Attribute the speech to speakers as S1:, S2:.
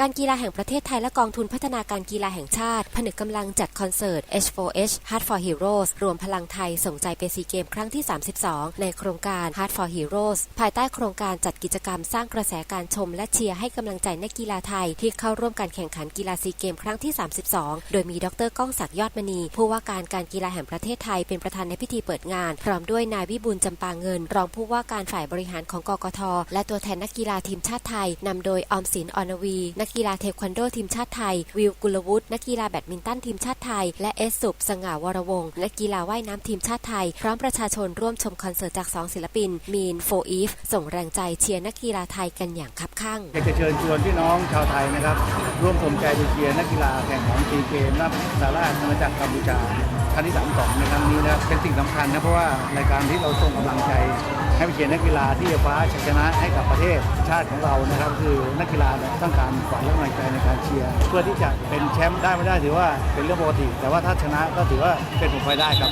S1: การกีฬาแห่งประเทศไทยและกองทุนพัฒนาการกีฬาแห่งชาติ ผนึกกำลังจัดคอนเสิร์ต H4H Heart for Heroes รวมพลังไทยส่งใจไปซีเกมครั้งที่ 32 ในโครงการ Heart for Heroes ภายใต้โครงการจัดกิจกรรมสร้างกระแสการชม และเชียร์ให้กำลังใจนักกีฬาไทย ที่เข้าร่วมการแข่งขันกีฬาซีเกมครั้งที่ 32 โดยมีดรก้องศักดิ์ยอดมณี ผู้ว่าการการกีฬาแห่งประเทศไทยเป็นประธานในพิธีเปิดงาน พร้อมด้วยนายวิบูลย์จำปาเงิน รองผู้ว่าการฝ่ายบริหารของกกท และตัวแทนนักกีฬาทีมชาติไทยนำโดยออมสินออนวีนักกีฬาเทควันโดทีมชาติไทย วิวกุลวุฒินักกีฬาแบดมินตันทีมชาติไทย และเอสสุบสง่าวรวงนักกีฬาว่ายน้ำทีมชาติไทย พร้อมประชาชนร่วมชมคอนเสิร์ตจากสองศิลปิน มีนโฟอีฟส่งแรงใจเชียร์นักกีฬาไทยกันอย่างคับคั่ง
S2: อยากจะเชิญชวนพี่น้องชาวไทยนะครับร่วมสมใจเชียร์นักกีฬาแข่งขันซีเกมนับสาราชอาณาจักรกัมพูชา ครั้งที่ 32 ในครั้งนี้นะเป็นสิ่งสำคัญนะ เพราะว่ารายการที่เราส่งกำลังใจ ให้ไปเชียร์นักกีฬาที่จะคว้าชัยชนะให้กับประเทศชาติของเรานะครับ คือนักกีฬาต้องการฝันและกำลังใจในการเชียร์เพื่อที่จะเป็นแชมป์ได้ไม่ได้ถือว่าเป็นเรื่องปกติ แต่ว่าถ้าชนะก็ถือว่าเป็นผลพลอยได้ครับ